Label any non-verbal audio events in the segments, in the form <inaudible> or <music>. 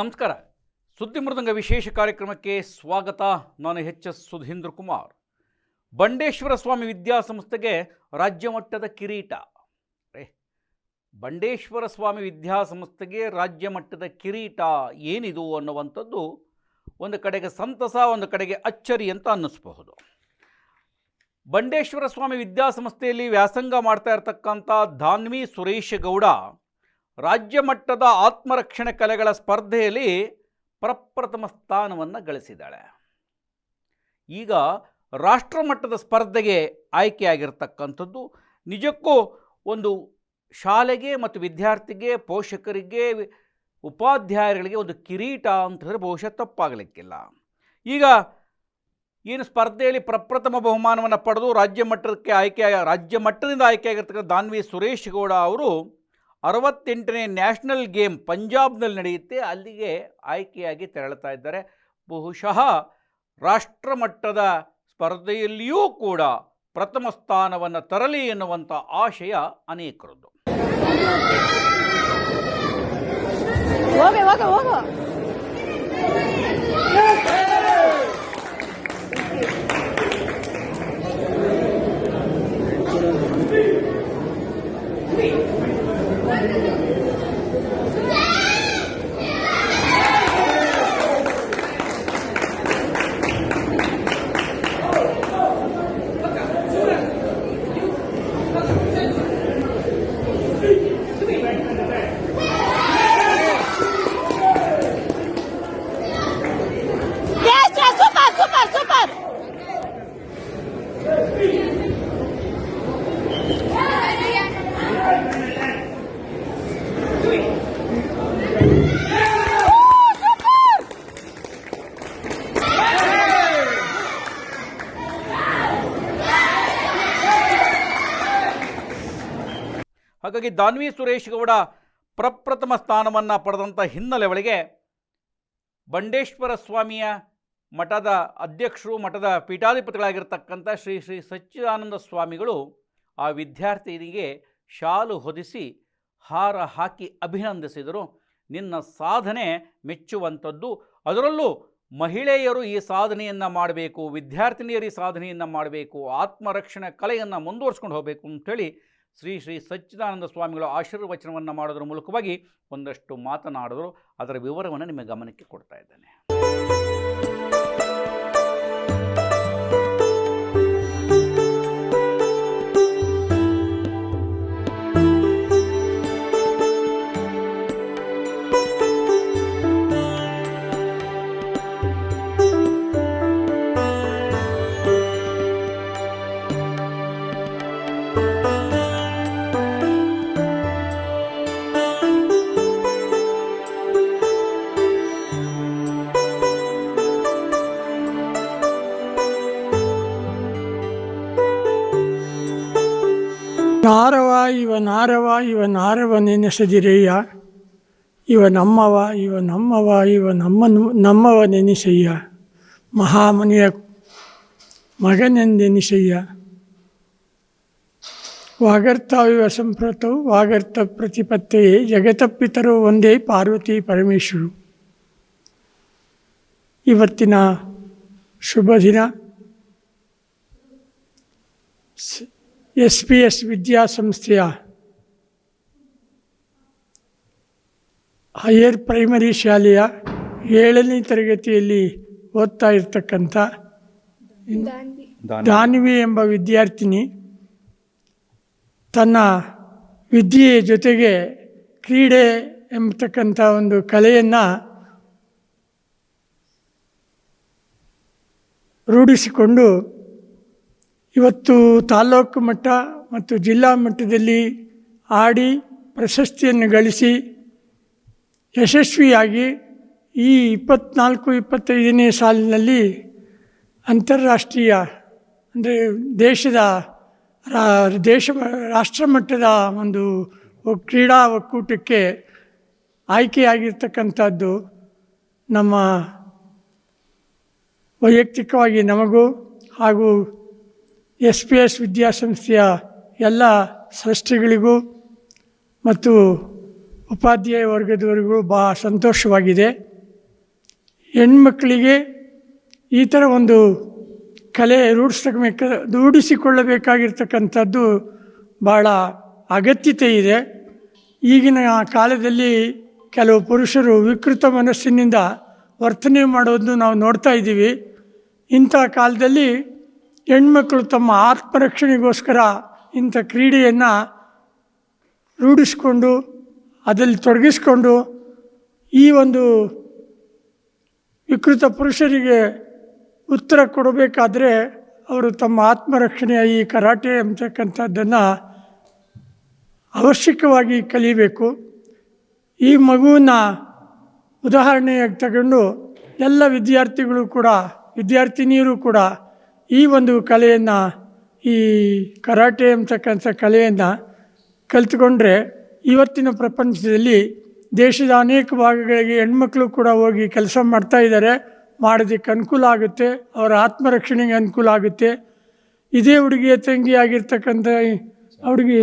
ನಮಸ್ಕಾರ. ಸುದ್ದಿ ಮೃದಂಗ ವಿಶೇಷ ಕಾರ್ಯಕ್ರಮಕ್ಕೆ ಸ್ವಾಗತ. ನಾನು ಎಚ್ ಎಸ್ ಸುಧೀಂದ್ರ ಕುಮಾರ್. ಬಂಡೇಶ್ವರ ಸ್ವಾಮಿ ವಿದ್ಯಾಸಂಸ್ಥೆಗೆ ರಾಜ್ಯ ಮಟ್ಟದ ಕಿರೀಟ. ಏ, ಬಂಡೇಶ್ವರ ಸ್ವಾಮಿ ವಿದ್ಯಾಸಂಸ್ಥೆಗೆ ರಾಜ್ಯ ಮಟ್ಟದ ಕಿರೀಟ ಏನಿದು ಅನ್ನುವಂಥದ್ದು ಒಂದು ಕಡೆಗೆ ಸಂತಸ ಒಂದು ಕಡೆಗೆ ಅಚ್ಚರಿ ಅಂತ ಅನ್ನಿಸ್ಬಹುದು. ಬಂಡೇಶ್ವರ ಸ್ವಾಮಿ ವಿದ್ಯಾಸಂಸ್ಥೆಯಲ್ಲಿ ವ್ಯಾಸಂಗ ಮಾಡ್ತಾ ಇರತಕ್ಕಂಥ ಧಾನ್ವಿ ಸುರೇಶ್ ಗೌಡ ರಾಜ್ಯ ಮಟ್ಟದ ಆತ್ಮರಕ್ಷಣೆ ಕಲೆಗಳ ಸ್ಪರ್ಧೆಯಲ್ಲಿ ಪ್ರಪ್ರಥಮ ಸ್ಥಾನವನ್ನು ಗಳಿಸಿದ್ದಾಳೆ. ಈಗ ರಾಷ್ಟ್ರ ಮಟ್ಟದ ಸ್ಪರ್ಧೆಗೆ ಆಯ್ಕೆಯಾಗಿರ್ತಕ್ಕಂಥದ್ದು ನಿಜಕ್ಕೂ ಒಂದು ಶಾಲೆಗೆ ಮತ್ತು ವಿದ್ಯಾರ್ಥಿಗೆ, ಪೋಷಕರಿಗೆ ಉಪಾಧ್ಯಾಯರಿಗೆ ಒಂದು ಕಿರೀಟ ಅಂತ ಹೇಳಿದ್ರೆ ಬಹುಶಃ ತಪ್ಪಾಗಲಿಕ್ಕಿಲ್ಲ. ಈಗ ಏನು ಸ್ಪರ್ಧೆಯಲ್ಲಿ ಪ್ರಪ್ರಥಮ ಬಹುಮಾನವನ್ನು ಪಡೆದು ರಾಜ್ಯ ಮಟ್ಟಕ್ಕೆ ಆಯ್ಕೆ, ರಾಜ್ಯ ಮಟ್ಟದಿಂದ ಆಯ್ಕೆಯಾಗಿರ್ತಕ್ಕಂಥ ದಾನ್ವಿ ಸುರೇಶ್ ಗೌಡ ಅವರು ಅರವತ್ತೆಂಟನೇ ನ್ಯಾಷನಲ್ ಗೇಮ್ ಪಂಜಾಬ್ನಲ್ಲಿ ನಡೆಯುತ್ತೆ. ಅಲ್ಲಿಗೆ ಆಯ್ಕೆಯಾಗಿ ತೆರಳುತ್ತಾ ಇದ್ದಾರೆ. ಬಹುಶಃ ರಾಷ್ಟ್ರಮಟ್ಟದ ಸ್ಪರ್ಧೆಯಲ್ಲಿಯೂ ಕೂಡ ಪ್ರಥಮ ಸ್ಥಾನವನ್ನು ತರಲಿ ಎನ್ನುವಂಥ ಆಶಯ ಅನೇಕರದ್ದು. ಹಾಗಾಗಿ ದಾನ್ವಿ ಸುರೇಶ್ ಗೌಡ ಪ್ರಪ್ರಥಮ ಸ್ಥಾನವನ್ನು ಪಡೆದಂಥ ಹಿನ್ನೆಲೆ ಒಳಗೆ ಬಂಡೇಶ್ವರ ಸ್ವಾಮಿಯ ಮಠದ ಅಧ್ಯಕ್ಷರು, ಮಠದ ಪೀಠಾಧಿಪತಿಗಳಾಗಿರ್ತಕ್ಕಂಥ ಶ್ರೀ ಶ್ರೀ ಸಚ್ಚಿದಾನಂದ ಸ್ವಾಮಿಗಳು ಆ ವಿದ್ಯಾರ್ಥಿನಿಗೆ ಶಾಲು ಹೊದಿಸಿ ಹಾರ ಹಾಕಿ ಅಭಿನಂದಿಸಿದರು. ನಿನ್ನ ಸಾಧನೆ ಮೆಚ್ಚುವಂಥದ್ದು. ಅದರಲ್ಲೂ ಮಹಿಳೆಯರು ಈ ಸಾಧನೆಯನ್ನು ಮಾಡಬೇಕು, ವಿದ್ಯಾರ್ಥಿನಿಯರು ಈ ಸಾಧನೆಯನ್ನು ಮಾಡಬೇಕು, ಆತ್ಮರಕ್ಷಣೆ ಕಲೆಯನ್ನು ಮುಂದುವರ್ಸ್ಕೊಂಡು ಹೋಗಬೇಕು ಅಂಥೇಳಿ ಶ್ರೀ ಶ್ರೀ ಸಚ್ಚಿದಾನಂದ ಸ್ವಾಮಿಗಳು ಆಶೀರ್ವಚನವನ್ನು ಮಾಡೋದ್ರ ಮೂಲಕವಾಗಿ ಒಂದಷ್ಟು ಮಾತನಾಡಿದ್ರು ಅದರ ವಿವರವನ್ನು ನಿಮ್ಮ ಗಮನಕ್ಕೆ ಕೊಡ್ತಾ ಇದ್ದೇನೆ. ನಾರವ, ಇವ ನಾರವ ಇವ ನಾರವ ನೆನೆಸದಿರಯ್ಯ ಇವ ನಮ್ಮವ ಇವ ನಮ್ಮವ, ಇವ ನಮ್ಮ ನಮ್ಮವ ನೆನೆಸಯ್ಯ ಮಹಾಮನಿಯ ಮಗನೆಂದೆನಿಸಯ್ಯ ವಾಗರ್ತಾವಿವ ಸಂಪ್ರತವು ವಾಗರ್ತ ಪ್ರತಿಪತ್ತೆಯೇ ಜಗತಪ್ಪಿತರು ಒಂದೇ ಪಾರ್ವತಿ ಪರಮೇಶ್ವರು. ಇವತ್ತಿನ ಶುಭ ದಿನ ಎಸ್ ಪಿ ಎಸ್ ವಿದ್ಯಾಸಂಸ್ಥೆಯ ಹೈಯರ್ ಪ್ರೈಮರಿ ಶಾಲೆಯ ಏಳನೇ ತರಗತಿಯಲ್ಲಿ ಓದ್ತಾ ಇರ್ತಕ್ಕಂಥ ದಾನ್ವಿ ಎಂಬ ವಿದ್ಯಾರ್ಥಿನಿ ತನ್ನ ವಿದ್ಯೆಯ ಜೊತೆಗೆ ಕ್ರೀಡೆ ಎಂಬತಕ್ಕಂಥ ಒಂದು ಕಲೆಯನ್ನು ರೂಢಿಸಿಕೊಂಡು ಇವತ್ತು ತಾಲ್ಲೂಕು ಮಟ್ಟ ಮತ್ತು ಜಿಲ್ಲಾ ಮಟ್ಟದಲ್ಲಿ ಆಡಿ ಪ್ರಶಸ್ತಿಯನ್ನು ಗಳಿಸಿ ಯಶಸ್ವಿಯಾಗಿ ಈ ಇಪ್ಪತ್ನಾಲ್ಕು, ಇಪ್ಪತ್ತೈದನೇ ಸಾಲಿನಲ್ಲಿ ಅಂತಾರಾಷ್ಟ್ರೀಯ ಅಂದರೆ ದೇಶದ ರಾ, ದೇಶ ರಾಷ್ಟ್ರ ಮಟ್ಟದ ಒಂದು ಕ್ರೀಡಾ ಒಕ್ಕೂಟಕ್ಕೆ ಆಯ್ಕೆಯಾಗಿರ್ತಕ್ಕಂಥದ್ದು ನಮ್ಮ ವೈಯಕ್ತಿಕವಾಗಿ ನಮಗೂ ಹಾಗೂ ಎಸ್ ಪಿ ಎಸ್ ವಿದ್ಯಾಸಂಸ್ಥೆಯ ಎಲ್ಲ ಸೃಷ್ಟಿಗಳಿಗೂ ಮತ್ತು ಉಪಾಧ್ಯಾಯ ವರ್ಗದವರಿಗೂ ಬಹಳ ಸಂತೋಷವಾಗಿದೆ. ಹೆಣ್ಮಕ್ಕಳಿಗೆ ಈ ಥರ ಒಂದು ಕಲೆ ರೂಢಿಸಬೇಕ ರೂಢಿಸಿಕೊಳ್ಳಬೇಕಾಗಿರ್ತಕ್ಕಂಥದ್ದು ಭಾಳ ಅಗತ್ಯತೆ ಇದೆ. ಈಗಿನ ಕಾಲದಲ್ಲಿ ಕೆಲವು ಪುರುಷರು ವಿಕೃತ ಮನಸ್ಸಿನಿಂದ ವರ್ತನೆ ಮಾಡೋದನ್ನು ನಾವು ನೋಡ್ತಾ ಇದ್ದೀವಿ. ಇಂಥ ಕಾಲದಲ್ಲಿ ಹೆಣ್ಮಕ್ಳು ತಮ್ಮ ಆತ್ಮರಕ್ಷಣೆಗೋಸ್ಕರ ಇಂಥ ಕ್ರೀಡೆಯನ್ನು ರೂಢಿಸ್ಕೊಂಡು, ಅದರಲ್ಲಿ ತೊಡಗಿಸ್ಕೊಂಡು ಈ ಒಂದು ವಿಕೃತ ಪುರುಷರಿಗೆ ಉತ್ತರ ಕೊಡಬೇಕಾದ್ರೆ ಅವರು ತಮ್ಮ ಆತ್ಮರಕ್ಷಣೆಯ ಈ ಕರಾಟೆ ಅಂತಕ್ಕಂಥದ್ದನ್ನು ಅವಶ್ಯಕವಾಗಿ ಕಲಿಬೇಕು. ಈ ಮಗುವನ್ನು ಉದಾಹರಣೆಯಾಗಿ ತಗೊಂಡು ಎಲ್ಲ ವಿದ್ಯಾರ್ಥಿಗಳು ಕೂಡ, ವಿದ್ಯಾರ್ಥಿನಿಯರು ಕೂಡ ಈ ಒಂದು ಕಲೆಯನ್ನು ಈ ಕರಾಟೆ ಅಂತಕ್ಕಂಥ ಕಲೆಯನ್ನು ಕಲಿತ್ಕೊಂಡ್ರೆ ಇವತ್ತಿನ ಪ್ರಪಂಚದಲ್ಲಿ ದೇಶದ ಅನೇಕ ಭಾಗಗಳಿಗೆ ಹೆಣ್ಮಕ್ಳು ಕೂಡ ಹೋಗಿ ಕೆಲಸ ಮಾಡ್ತಾ ಇದ್ದಾರೆ. ಮಾಡೋದಕ್ಕೆ ಅನುಕೂಲ ಆಗುತ್ತೆ. ಅವರ ಆತ್ಮರಕ್ಷಣೆಗೆ ಅನುಕೂಲ ಆಗುತ್ತೆ. ಇದೇ ಹುಡುಗಿಯ ತಂಗಿ ಆಗಿರ್ತಕ್ಕಂಥ ಹುಡುಗಿ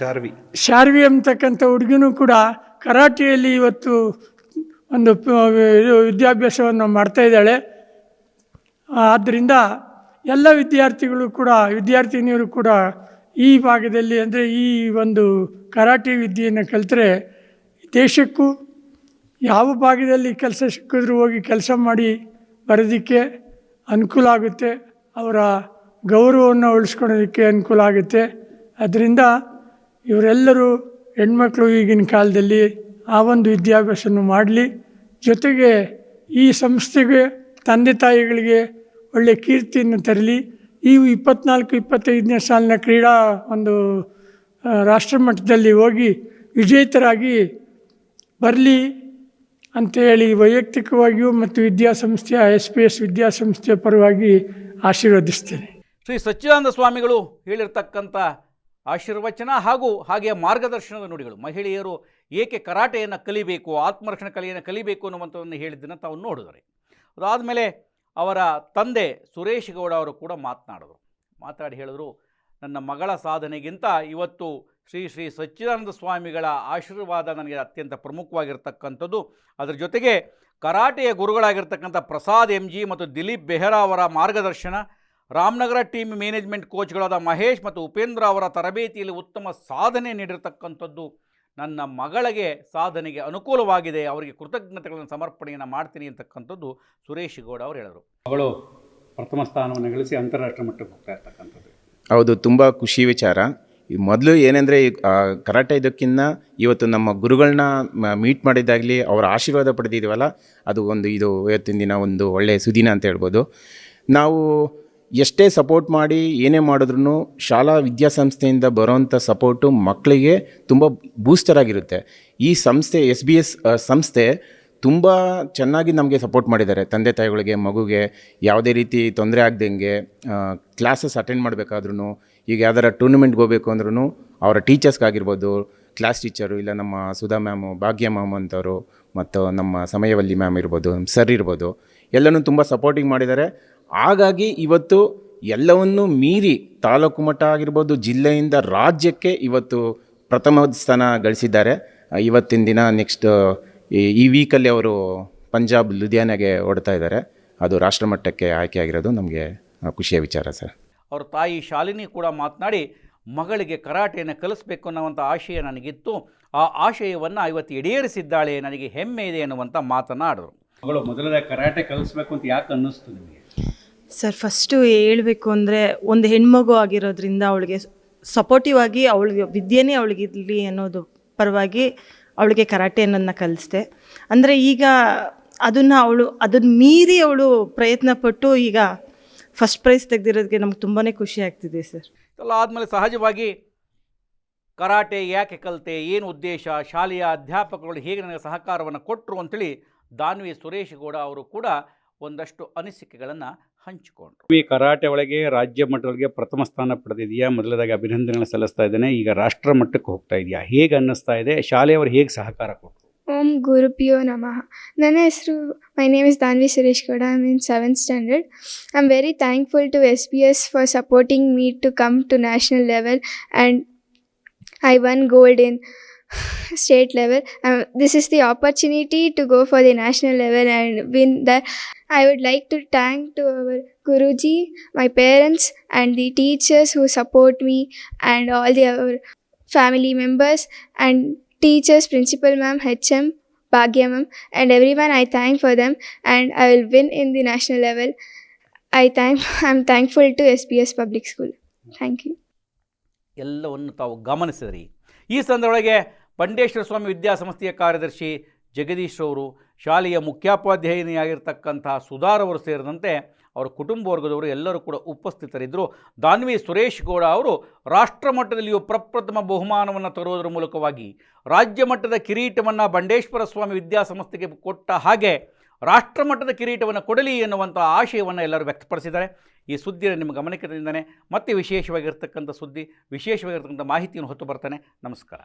ಶಾರ್ವಿ ಶಾರ್ವಿ ಅಂತಕ್ಕಂಥ ಹುಡುಗಿನೂ ಕೂಡ ಕರಾಟೆಯಲ್ಲಿ ಇವತ್ತು ಒಂದು ವಿದ್ಯಾಭ್ಯಾಸವನ್ನು ಮಾಡ್ತಾ ಇದ್ದಾಳೆ. ಆದ್ದರಿಂದ ಎಲ್ಲ ವಿದ್ಯಾರ್ಥಿಗಳು ಕೂಡ, ವಿದ್ಯಾರ್ಥಿನಿಯರು ಕೂಡ ಈ ಭಾಗದಲ್ಲಿ ಅಂದರೆ ಈ ಒಂದು ಕರಾಟೆ ವಿದ್ಯೆಯನ್ನು ಕಲಿತ್ರೆ ದೇಶಕ್ಕೂ ಯಾವ ಭಾಗದಲ್ಲಿ ಕೆಲಸ ಸಿಕ್ಕಿದ್ರೂ ಹೋಗಿ ಕೆಲಸ ಮಾಡಿ ಬರೋದಕ್ಕೆ ಅನುಕೂಲ ಆಗುತ್ತೆ. ಅವರ ಗೌರವವನ್ನು ಉಳಿಸ್ಕೊಳೋದಕ್ಕೆ ಅನುಕೂಲ ಆಗುತ್ತೆ. ಅದರಿಂದ ಇವರೆಲ್ಲರೂ ಹೆಣ್ಮಕ್ಳು ಈಗಿನ ಕಾಲದಲ್ಲಿ ಆ ಒಂದು ವಿದ್ಯಾಭ್ಯಾಸವನ್ನು ಮಾಡಲಿ. ಜೊತೆಗೆ ಈ ಸಂಸ್ಥೆಗೆ ತಂದೆ ತಾಯಿಗಳಿಗೆ ಒಳ್ಳೆಯ ಕೀರ್ತಿಯನ್ನು ತರಲಿ. ಈ ಇಪ್ಪತ್ನಾಲ್ಕು, ಇಪ್ಪತ್ತೈದನೇ ಸಾಲಿನ ಕ್ರೀಡಾ ಒಂದು ರಾಷ್ಟ್ರಮಟ್ಟದಲ್ಲಿ ಹೋಗಿ ವಿಜೇತರಾಗಿ ಬರಲಿ ಅಂತೇಳಿ ವೈಯಕ್ತಿಕವಾಗಿಯೂ ಮತ್ತು ವಿದ್ಯಾಸಂಸ್ಥೆಯ ಎಸ್ ಪಿ ಎಸ್ ವಿದ್ಯಾಸಂಸ್ಥೆಯ ಪರವಾಗಿ ಆಶೀರ್ವದಿಸ್ತೇನೆ. ಶ್ರೀ ಸಚ್ಚಿದಾನಂದ ಸ್ವಾಮಿಗಳು ಹೇಳಿರ್ತಕ್ಕಂಥ ಆಶೀರ್ವಚನ ಹಾಗೂ ಹಾಗೆ ಮಾರ್ಗದರ್ಶನದ ನುಡಿಗಳು. ಮಹಿಳೆಯರು ಏಕೆ ಕರಾಟೆಯನ್ನು ಕಲಿಬೇಕು, ಆತ್ಮರಕ್ಷಣೆ ಕಲೆಯನ್ನು ಕಲಿಬೇಕು ಅನ್ನುವಂಥದ್ದನ್ನು ಹೇಳಿದ್ದನ್ನು ತಾವು ನೋಡಿದರೆ. ಅದಾದಮೇಲೆ ಅವರ ತಂದೆ ಸುರೇಶ್ ಗೌಡ ಅವರು ಕೂಡ ಮಾತನಾಡಿದರು. ಮಾತಾಡಿ ಹೇಳಿದ್ರು, ನನ್ನ ಮಗಳ ಸಾಧನೆಗಿಂತ ಇವತ್ತು ಶ್ರೀ ಶ್ರೀ ಸಚ್ಚಿದಾನಂದ ಸ್ವಾಮಿಗಳ ಆಶೀರ್ವಾದ ನನಗೆ ಅತ್ಯಂತ ಪ್ರಮುಖವಾಗಿರ್ತಕ್ಕಂಥದ್ದು. ಅದರ ಜೊತೆಗೆ ಕರಾಟೆಯ ಗುರುಗಳಾಗಿರ್ತಕ್ಕಂಥ ಪ್ರಸಾದ್ ಎಂ ಜಿ ಮತ್ತು ದಿಲೀಪ್ ಬೆಹ್ರಾ ಅವರ ಮಾರ್ಗದರ್ಶನ, ರಾಮನಗರ ಟೀಮ್ ಮ್ಯಾನೇಜ್ಮೆಂಟ್ ಕೋಚ್ಗಳಾದ ಮಹೇಶ್ ಮತ್ತು ಉಪೇಂದ್ರ ಅವರ ತರಬೇತಿಯಲ್ಲಿ ಉತ್ತಮ ಸಾಧನೆ ನೀಡಿರ್ತಕ್ಕಂಥದ್ದು. ನನ್ನ ಮಗಳಿಗೆ ಸಾಧನೆಗೆ ಅನುಕೂಲವಾಗಿದೆ ಅವರಿಗೆ ಕೃತಜ್ಞತೆಗಳನ್ನು ಸಮರ್ಪಣೆಯನ್ನು ಮಾಡ್ತೀನಿ ಅಂತಕ್ಕಂಥದ್ದು ಸುರೇಶ್ ಗೌಡ ಅವರು ಹೇಳಿದರು ಮಗಳು ಪ್ರಥಮ ಸ್ಥಾನವನ್ನು ಗಳಿಸಿ ಅಂತಾರಾಷ್ಟ್ರ ಮಟ್ಟಕ್ಕೆ ಹೋಗ್ತಾ ಇರ್ತಕ್ಕಂಥದ್ದು. ಹೌದು ತುಂಬ ಖುಷಿ ವಿಚಾರ. ಈ ಮೊದಲು ಏನಂದರೆ ಕರಾಟೆ ಇದಕ್ಕಿಂತ ಇವತ್ತು ನಮ್ಮ ಗುರುಗಳನ್ನ ಮೀಟ್ ಮಾಡಿದ್ದಾಗಲಿ ಅವರ ಆಶೀರ್ವಾದ ಪಡೆದಿದ್ದೀವಲ್ಲ ಅದು ಒಂದು ಇದು ಇವತ್ತಿನ ದಿನ ಒಂದು ಒಳ್ಳೆಯ ಸುದಿನ ಅಂತ ಹೇಳ್ಬೋದು. ನಾವು ಎಷ್ಟೇ ಸಪೋರ್ಟ್ ಮಾಡಿ ಏನೇ ಮಾಡಿದ್ರೂ ಶಾಲಾ ವಿದ್ಯಾಸಂಸ್ಥೆಯಿಂದ ಬರೋವಂಥ ಸಪೋರ್ಟು ಮಕ್ಕಳಿಗೆ ತುಂಬ ಬೂಸ್ಟರ್ ಆಗಿರುತ್ತೆ. ಈ ಸಂಸ್ಥೆ, ಎಸ್ ಬಿ ಎಸ್ ಸಂಸ್ಥೆ ತುಂಬ ಚೆನ್ನಾಗಿ ನಮಗೆ ಸಪೋರ್ಟ್ ಮಾಡಿದ್ದಾರೆ. ತಂದೆ ತಾಯಿಗಳಿಗೆ, ಮಗುಗೆ ಯಾವುದೇ ರೀತಿ ತೊಂದರೆ ಆಗ್ದಂಗೆ ಕ್ಲಾಸಸ್ ಅಟೆಂಡ್ ಮಾಡಬೇಕಾದ್ರೂ ಈಗ ಯಾವ್ದಾರ ಟೂರ್ನಮೆಂಟ್ಗೆ ಹೋಗಬೇಕು ಅಂದ್ರೂ ಅವರ ಟೀಚರ್ಸ್ಗಾಗಿರ್ಬೋದು, ಕ್ಲಾಸ್ ಟೀಚರು ಇಲ್ಲ ನಮ್ಮ ಸುಧಾ ಮ್ಯಾಮು, ಭಾಗ್ಯ ಮ್ಯಾಮ್ ಅಂತವರು ಮತ್ತು ನಮ್ಮ ಸಮಯವಲ್ಲಿ ಮ್ಯಾಮ್ ಇರ್ಬೋದು, ಸರ್ ಇರ್ಬೋದು, ಎಲ್ಲನೂ ತುಂಬ ಸಪೋರ್ಟಿಂಗ್ ಮಾಡಿದ್ದಾರೆ. ಹಾಗಾಗಿ ಇವತ್ತು ಎಲ್ಲವನ್ನೂ ಮೀರಿ ತಾಲೂಕು ಮಟ್ಟ ಆಗಿರ್ಬೋದು ಜಿಲ್ಲೆಯಿಂದ ರಾಜ್ಯಕ್ಕೆ ಇವತ್ತು ಪ್ರಥಮ ಸ್ಥಾನ ಗಳಿಸಿದ್ದಾರೆ. ಇವತ್ತಿನ ದಿನ ನೆಕ್ಸ್ಟ್ ಈ ವೀಕಲ್ಲಿ ಅವರು ಪಂಜಾಬ್ ಲುಧಿಯಾನಗೆ ಓಡ್ತಾ ಇದ್ದಾರೆ. ಅದು ರಾಷ್ಟ್ರಮಟ್ಟಕ್ಕೆ ಆಯ್ಕೆ ಆಗಿರೋದು ನಮಗೆ ಖುಷಿಯ ವಿಚಾರ ಸರ್. ಅವ್ರ ತಾಯಿ ಶಾಲಿನಿ ಕೂಡ ಮಾತನಾಡಿ ಮಗಳಿಗೆ ಕರಾಟೆಯನ್ನು ಕಲಿಸ್ಬೇಕು ಅನ್ನೋವಂಥ ಆಶಯ ನನಗಿತ್ತು. ಆ ಆಶಯವನ್ನು ಇವತ್ತು ಈಡೇರಿಸಿದ್ದಾಳೆ ನನಗೆ ಹೆಮ್ಮೆ ಇದೆ ಅನ್ನುವಂಥ ಮಾತನಾಡರು. ಮಗಳು ಮೊದಲನೇ ಕರಾಟೆ ಕಲಿಸ್ಬೇಕು ಅಂತ ಯಾಕೆ ಅನ್ನಿಸ್ತು ನಿಮಗೆ? ಸರ್, ಫಸ್ಟು ಹೇಳಬೇಕು ಅಂದರೆ ಒಂದು ಹೆಣ್ಮಗು ಆಗಿರೋದ್ರಿಂದ ಅವಳಿಗೆ ಸಪೋರ್ಟಿವ್ ಆಗಿ ಅವಳಿಗೆ ವಿದ್ಯೆನೇ ಅವಳಿಗಿರಲಿ ಅನ್ನೋದು ಪರವಾಗಿ ಅವಳಿಗೆ ಕರಾಟೆ ಅನ್ನೋದನ್ನ ಕಲಿಸ್ದೆ. ಅಂದರೆ ಈಗ ಅದನ್ನು ಅವಳು ಅದನ್ನು ಮೀರಿ ಅವಳು ಪ್ರಯತ್ನ ಪಟ್ಟು ಈಗ ಫಸ್ಟ್ ಪ್ರೈಸ್ ತೆಗೆದಿರೋದಕ್ಕೆ ನಮ್ಗೆ ತುಂಬಾ ಖುಷಿ ಆಗ್ತಿದೆ ಸರ್. ಎಲ್ಲ ಆದಮೇಲೆ ಸಹಜವಾಗಿ ಕರಾಟೆ ಯಾಕೆ ಕಲಿತೆ, ಏನು ಉದ್ದೇಶ, ಶಾಲೆಯ ಅಧ್ಯಾಪಕರುಗಳು ಹೇಗೆ ನನಗೆ ಸಹಕಾರವನ್ನು ಕೊಟ್ಟರು ಅಂತೇಳಿ ದಾನ್ವಿ ಸುರೇಶ್ ಗೌಡ ಅವರು ಕೂಡ ಒಂದಷ್ಟು ಅನಿಸಿಕೆಗಳನ್ನು ಹಂಚಿಕೊಂಡ್ರು. ಈ ಕರಾಟೆ ಒಳಗೆ ರಾಜ್ಯ ಮಟ್ಟದೊಳಗೆ ಪ್ರಥಮ ಸ್ಥಾನ ಪಡೆದಿದೆಯಾ? ಮೊದಲದಾಗಿ ಅಭಿನಂದನೆಗಳನ್ನು ಸಲ್ಲಿಸ್ತಾ ಇದ್ದಾನೆ. ಈಗ ರಾಷ್ಟ್ರ ಮಟ್ಟಕ್ಕೆ ಹೋಗ್ತಾ ಇದೆಯಾ? ಹೇಗೆ ಅನ್ನಿಸ್ತಾ ಇದೆ? ಶಾಲೆಯವರು ಹೇಗೆ ಸಹಕಾರ ಕೊಟ್ಟರು ಓಂ ಗುರುಪಿಯೋ ನಮಃ. ನನ್ನ ಹೆಸರು my name is Danvi Suresh Gowda I mean seventh standard I am very thankful to S B S for supporting me to come to national level and I won gold in <laughs> state level. Um, this is the opportunity to go for the national level and win that. I would like to thank to our Guruji, my parents, and the teachers who support me, and all the our family members and teachers, principal ma'am, HM, Bhagya ma'am, and everyone. I thank for them, and I will win in the national level. I thank. <laughs> I'm thankful to SBS Public School. Thank you. ಎಲ್ಲವನ್ನು ತಾವು ಗಮನಿಸಿದ್ರಿ ಈ ಸಂದರ್ಭದೊಳಗೆ ಬಂಡೇಶ್ವರ ಸ್ವಾಮಿ ವಿದ್ಯಾಸಂಸ್ಥೆಯ ಕಾರ್ಯದರ್ಶಿ ಜಗದೀಶ್ ಅವರು ಶಾಲೆಯ ಮುಖ್ಯೋಪಾಧ್ಯಾಯಿನಿಯಾಗಿರ್ತಕ್ಕಂಥ ಸುಧಾರವರು ಸೇರಿದಂತೆ ಅವರ ಕುಟುಂಬ ವರ್ಗದವರು ಎಲ್ಲರೂ ಕೂಡ ಉಪಸ್ಥಿತರಿದ್ದರು. ದಾನ್ವಿ ಸುರೇಶ್ ಗೌಡ ಅವರು ರಾಷ್ಟ್ರ ಮಟ್ಟದಲ್ಲಿಯೂ ಪ್ರಪ್ರಥಮ ಬಹುಮಾನವನ್ನು ತರುವುದರ ಮೂಲಕವಾಗಿ ರಾಜ್ಯ ಮಟ್ಟದ ಕಿರೀಟವನ್ನು ಬಂಡೇಶ್ವರ ಸ್ವಾಮಿ ವಿದ್ಯಾಸಂಸ್ಥೆಗೆ ಕೊಟ್ಟ ಹಾಗೆ ರಾಷ್ಟ್ರ ಮಟ್ಟದ ಕಿರೀಟವನ್ನು ಕೊಡಲಿ ಎನ್ನುವಂಥ ಆಶಯವನ್ನು ಎಲ್ಲರೂ ವ್ಯಕ್ತಪಡಿಸಿದ್ದಾರೆ. ಈ ಸುದ್ದಿಯನ್ನು ನಿಮ್ಮ ಗಮನಕ್ಕೆ ತಂದಿದ್ದಾನೆ ಮತ್ತೆ ವಿಶೇಷವಾಗಿರ್ತಕ್ಕಂಥ ಸುದ್ದಿ, ವಿಶೇಷವಾಗಿರ್ತಕ್ಕಂಥ ಮಾಹಿತಿಯನ್ನು ಹೊತ್ತು ಬರ್ತಾನೆ. ನಮಸ್ಕಾರ.